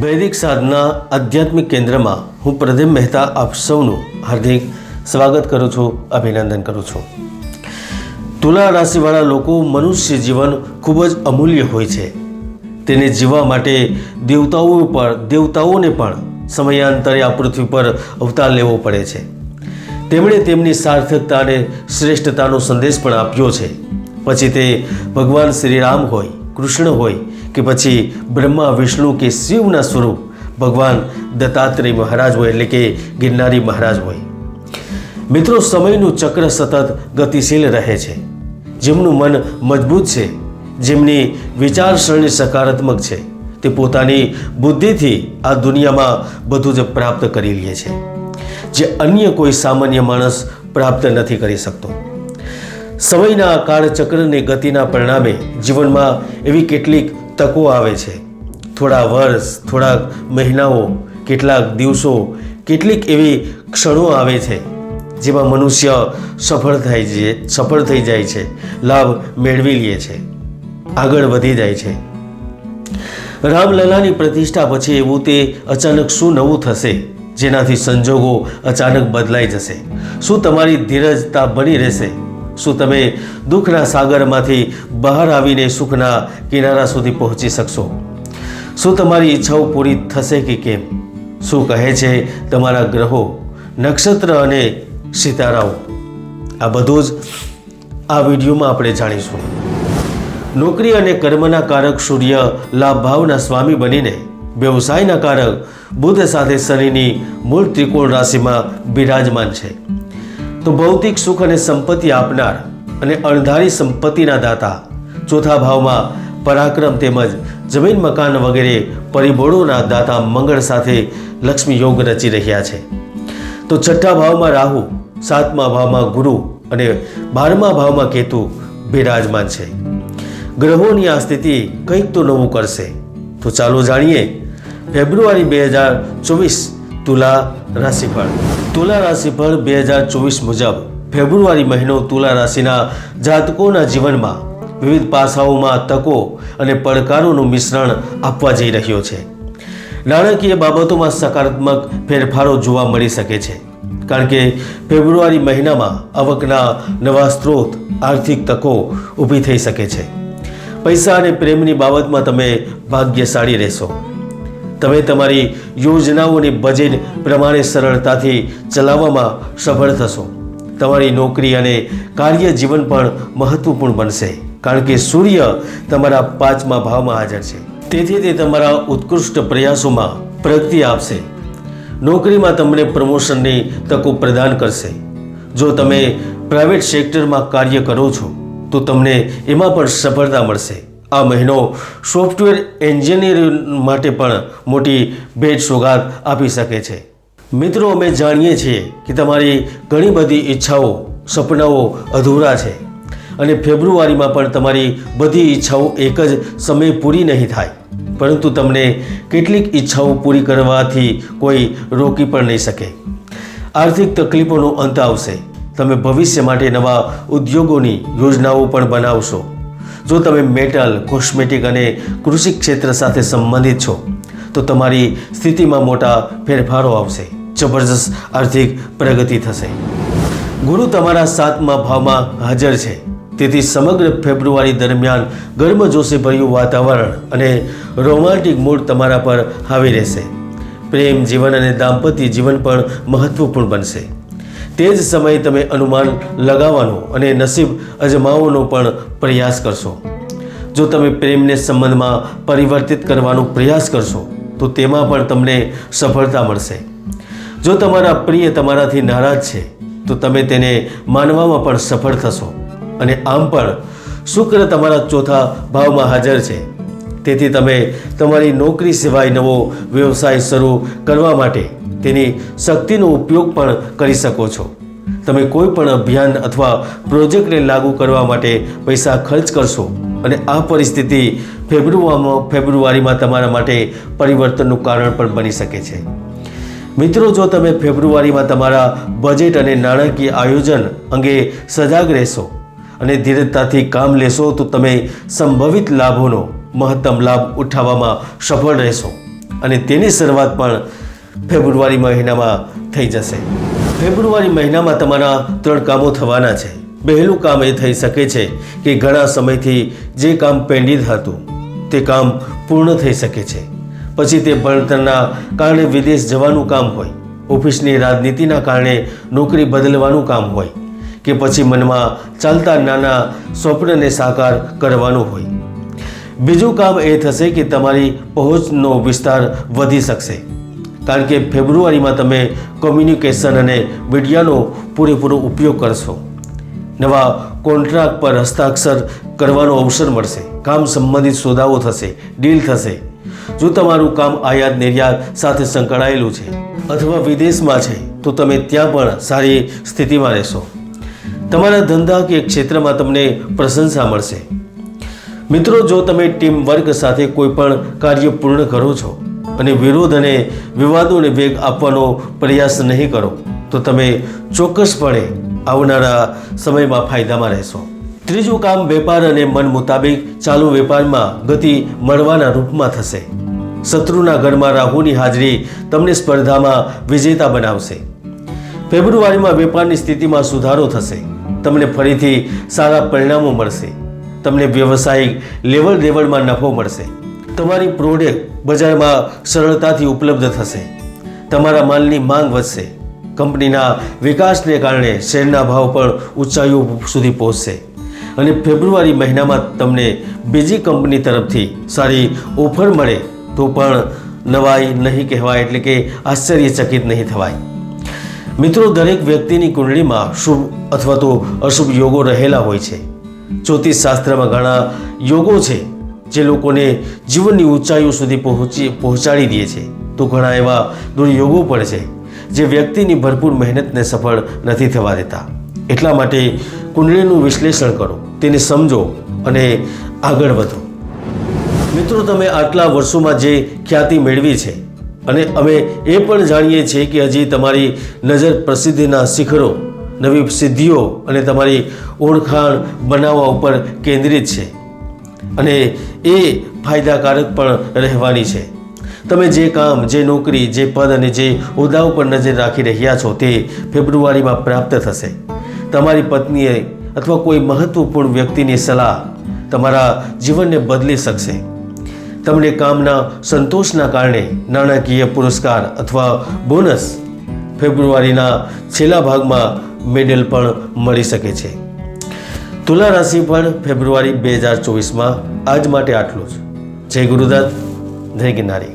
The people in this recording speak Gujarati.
વૈદિક સાધના આધ્યાત્મિક કેન્દ્રમાં હું પ્રદીપ મહેતા આપ સૌનું હાર્દિક સ્વાગત કરું છું, અભિનંદન કરું છું. તુલા રાશિવાળા લોકો મનુષ્ય જીવન ખૂબ જ અમૂલ્ય હોય છે. તેને જીવવા માટે દેવતાઓ પર, દેવતાઓને પણ સમયાંતરે આ પૃથ્વી પર અવતાર લેવો પડે છે. તેમણે તેમની સાર્થકતા અને શ્રેષ્ઠતાનો સંદેશ પણ આપ્યો છે. પછી તે ભગવાન શ્રી રામ હોય, કૃષ્ણ હોય કે પછી બ્રહ્મા, વિષ્ણુ કે શિવના સ્વરૂપ ભગવાન દત્તાત્રેય મહારાજ હોય એટલે કે ગિરનારી મહારાજ હોય. મિત્રો, સમયનું ચક્ર સતત ગતિશીલ રહે છે. જેમનું મન મજબૂત છે, જેમની વિચારસરણી સકારાત્મક છે, તે પોતાની બુદ્ધિથી આ દુનિયામાં બધું જ પ્રાપ્ત કરી લે છે. જે અન્ય કોઈ સામાન્ય માણસ પ્રાપ્ત નથી કરી શકતો. સમયના કાળચક્રની ગતિના પરિણામે જીવનમાં એવી કેટલીક તકો આવે છે. થોડા વર્ષ થોડાક મહિનાઓ, કેટલાક દિવસો, કેટલીક એવી ક્ષણો આવે છે, જેમાં મનુષ્ય સફળ થાય છે, સફળ થઈ જાય છે, લાભ મેળવી લે છે, આગળ વધી જાય છે. રામલલાની પ્રતિષ્ઠા પછી એવું તે અચાનક શું નવું થશે, જેનાથી સંજોગો અચાનક બદલાઈ જશે? શું તમારી ધીરજતા બની રહેશે? શું તમે દુઃખના સાગરમાંથી બહાર આવીને સુખના કિનારા સુધી પહોંચી શકશો? શું તમારી ઈચ્છાઓ પૂરી થશે કે કેમ? શું કહે છે તમારા ગ્રહો, નક્ષત્ર અને સિતારાઓ? આ બધું જ આ વિડીયોમાં આપણે જાણીશું. નોકરી અને કર્મના કારક સૂર્ય લાભ ભાવના સ્વામી બનીને વ્યવસાયના કારક બુધ સાથે શનિની મૂળ ત્રિકોણ રાશિમાં બિરાજમાન છે. તો ભૌતિક સુખ અને સંપત્તિ આપનાર અને અણધારી સંપત્તિના દાતા. ચોથા ભાવમાં પરાક્રમ તેમજ જમીન મકાન વગેરે પરિબળોના દાતા મંગળ સાથે લક્ષ્મી યોગ રચી રહ્યા છે. તો છઠ્ઠા ભાવમાં રાહુ, સાતમા ભાવમાં ગુરુ અને બારમા ભાવમાં કેતુ બિરાજમાન છે. ગ્રહોની આ સ્થિતિ કંઈક તો નવું કરશે. તો ચાલો જાણીએ, ફેબ્રુઆરી બે હજાર ચોવીસ તુલા રાશિફળ. તુલા રાશિફળ બે હજાર ચોવીસ મુજબ ફેબ્રુઆરી મહિનો તુલા રાશિના જાતકોના જીવનમાં વિવિધ પાસાઓમાં તકો અને પડકારોનું મિશ્રણ આપવા જઈ રહ્યો છે. નાણાકીય બાબતોમાં સકારાત્મક ફેરફારો જોવા મળી શકે છે, કારણ કે ફેબ્રુઆરી મહિનામાં આવકના નવા સ્ત્રોત, આર્થિક તકો ઊભી થઈ શકે છે. પૈસા અને પ્રેમની બાબતમાં તમે ભાગ્યશાળી રહેશો. તમે તમારી યોજનાઓની બજેટ પ્રમાણે સરળતાથી ચલાવવામાં સફળ થશો. તમારી નોકરી અને કાર્ય જીવન પણ મહત્વપૂર્ણ બનશે, કારણ કે સૂર્ય તમારા પાંચમા ભાવમાં હાજર છે. તેથી તે તમારા ઉત્કૃષ્ટ પ્રયાસોમાં પ્રગતિ આપશે. નોકરીમાં તમને પ્રમોશનની તકો પ્રદાન કરશે. જો તમે પ્રાઇવેટ સેક્ટરમાં કાર્ય કરો છો, તો તમને એમાં પણ સફળતા મળશે. આ મહિનો સોફ્ટવેર એન્જિનિયરિંગ માટે પણ મોટી ભેટ સોગાદ આપી શકે છે. મિત્રો, અમે જાણીએ છીએ કે તમારી ઘણી બધી ઈચ્છાઓ, સપનાઓ અધૂરા છે અને ફેબ્રુઆરીમાં પણ તમારી બધી ઈચ્છાઓ એક જ સમયે પૂરી નહીં થાય. પરંતુ તમને કેટલીક ઈચ્છાઓ પૂરી કરવાથી કોઈ રોકી પણ નહીં શકે. આર્થિક તકલીફોનો અંત આવશે. તમે ભવિષ્ય માટે નવા ઉદ્યોગોની યોજનાઓ પણ બનાવશો. જો તમે મેટલ, કોસ્મેટિક અને કૃષિ ક્ષેત્ર સાથે સંબંધિત છો, તો તમારી સ્થિતિમાં મોટા ફેરફારો આવશે. જબરજસ્ત આર્થિક પ્રગતિ થશે. ગુરુ તમારા સાતમા ભાવમાં હાજર છે. તેથી સમગ્ર ફેબ્રુઆરી દરમિયાન ગર્મજોશીભર્યું વાતાવરણ અને રોમાન્ટિક મૂડ તમારા પર હાવી રહેશે. પ્રેમ, જીવન અને દાંપત્ય જીવન પણ મહત્વપૂર્ણ બનશે. તે જ સમયે તમે અનુમાન લગાવવાનો અને નસીબ અજમાવવાનો પણ પ્રયાસ કરશો. જો તમે પ્રેમને સંબંધમાં પરિવર્તિત કરવાનો પ્રયાસ કરશો, તો તેમાં પણ તમને સફળતા મળશે. જો તમારા પ્રિય તમારાથી નારાજ છે, તો તમે તેને માનવામાં પણ સફળ થશો. અને આમ પણ, શુક્ર તમારા ચોથા ભાવમાં હાજર છે. તેથી તમે તમારી નોકરી સિવાય નવો વ્યવસાય શરૂ કરવા માટે તેની શક્તિનો ઉપયોગ પણ કરી શકો છો. તમે કોઈ પણ અભિયાન અથવા પ્રોજેક્ટને લાગુ કરવા માટે પૈસા ખર્ચ કરશો અને આ પરિસ્થિતિ ફેબ્રુઆરીમાં ફેબ્રુઆરીમાં તમારા માટે પરિવર્તનનું કારણ પણ બની શકે છે. મિત્રો, જો તમે ફેબ્રુઆરીમાં તમારા બજેટ અને નાણાકીય આયોજન અંગે સજાગ રહેશો અને ધીરજતાથી કામ લેશો, તો તમે સંભવિત લાભોનો મહત્તમ લાભ ઉઠાવવામાં સફળ રહેશો. અને તેની શરૂઆત પણ ફેબ્રુઆરી મહિનામાં થઈ જશે. ફેબ્રુઆરી મહિનામાં તમારા ત્રણ કામો થવાના છે. પહેલું કામ એ થઈ શકે છે કે ઘણા સમયથી જે કામ પેન્ડિંગ હતું, તે કામ પૂર્ણ થઈ શકે છે. પછી તે ભણતરના કારણે વિદેશ જવાનું કામ હોય, ઓફિસની રાજનીતિના કારણે નોકરી બદલવાનું કામ હોય, કે પછી મનમાં ચાલતા નાના સ્વપ્નને સાકાર કરવાનું હોય. બીજું કામ એ થશે કે તમારી પહોંચનો વિસ્તાર વધી શકશે. કારણ કે ફેબ્રુઆરીમાં તમે કોમ્યુનિકેશન અને મીડિયાનો પૂરેપૂરો ઉપયોગ કરશો. નવા કોન્ટ્રાક્ટ પર હસ્તાક્ષર કરવાનો અવસર મળશે. કામ સંબંધિત સોદાઓ થશે ડીલ થશે. જો તમારું કામ આયાત નિર્યાત સાથે સંકળાયેલું છે અથવા વિદેશમાં છે, તો તમે ત્યાં પણ સારી સ્થિતિમાં રહેશો. તમારા ધંધા કે ક્ષેત્રમાં તમને પ્રશંસા મળશે. મિત્રો, જો તમે ટીમ વર્ક સાથે કોઈ પણ કાર્ય પૂર્ણ કરો છો અને વિરોધ અને વિવાદોને વેગ આપવાનો પ્રયાસ નહીં કરો, તો તમે ચોક્કસપણે આવનારા સમયમાં ફાયદામાં રહેશો. ત્રીજું કામ વેપાર અને મન મુતાબિક ચાલુ વેપારમાં ગતિ મળવાના રૂપમાં થશે. શત્રુના ઘરમાં રાહુની હાજરી તમને સ્પર્ધામાં વિજેતા બનાવશે. ફેબ્રુઆરીમાં વેપારની સ્થિતિમાં સુધારો થશે. તમને ફરીથી સારા પરિણામો મળશે. તમને વ્યવસાયિક લેવલ દેવડમાં નફો મળશે. તમારી પ્રોડક્ટ બજારમાં સરળતાથી ઉપલબ્ધ થશે. તમારા માલની માંગ વધશે. કંપનીના વિકાસને કારણે શેરના ભાવ પણ ઊંચાઈઓ સુધી પહોંચશે. અને ફેબ્રુઆરી મહિનામાં તમને બીજી કંપની તરફથી સારી ઓફર મળે તો પણ નવાઈ નહીં કહેવાય એટલે કે આશ્ચર્યચકિત નહીં થવાય. મિત્રો, દરેક વ્યક્તિની કુંડળીમાં શુભ અથવા તો અશુભ યોગો રહેલા હોય છે. જ્યોતિષ શાસ્ત્રમાં ઘણા યોગો છે. જે લોકોને જીવનની ઊંચાઈઓ સુધી પહોંચી, પહોંચાડી દે છે. તો ઘણા એવા દુર્યોગો પણ છે, જે વ્યક્તિની ભરપૂર મહેનતને સફળ નથી થવા દેતા. એટલા માટે કુંડળીનું વિશ્લેષણ કરો, તેને સમજો અને આગળ વધો. મિત્રો, તમે આટલા વર્ષોમાં જે ખ્યાતિ મેળવી છે, અને અમે એ પણ જાણીએ છીએ કે હજી તમારી નજર પ્રસિદ્ધિના શિખરો, નવી સિદ્ધિઓ અને તમારી ઓળખાણ બનાવવા ઉપર કેન્દ્રિત છે. અને એ ફાયદાકારક પણ રહેવાની છે. તમે જે કામ, જે નોકરી, જે પદ અને જે હોદ્દા ઉપર નજર રાખી રહ્યા છો તે ફેબ્રુઆરીમાં પ્રાપ્ત થશે. તમારી પત્નીએ અથવા કોઈ મહત્વપૂર્ણ વ્યક્તિની સલાહ તમારા જીવનને બદલી શકશે. તમને કામના સંતોષના કારણે નાણાકીય પુરસ્કાર અથવા બોનસ ફેબ્રુઆરીના છેલ્લા ભાગમાં મેડલ પણ મળી શકે છે. તુલા રાશિ પણ ફેબ્રુઆરી બે હજાર ચોવીસમાં આજ માટે આટલું જ. જય ગુરુદત્ત, જય ગિરનારી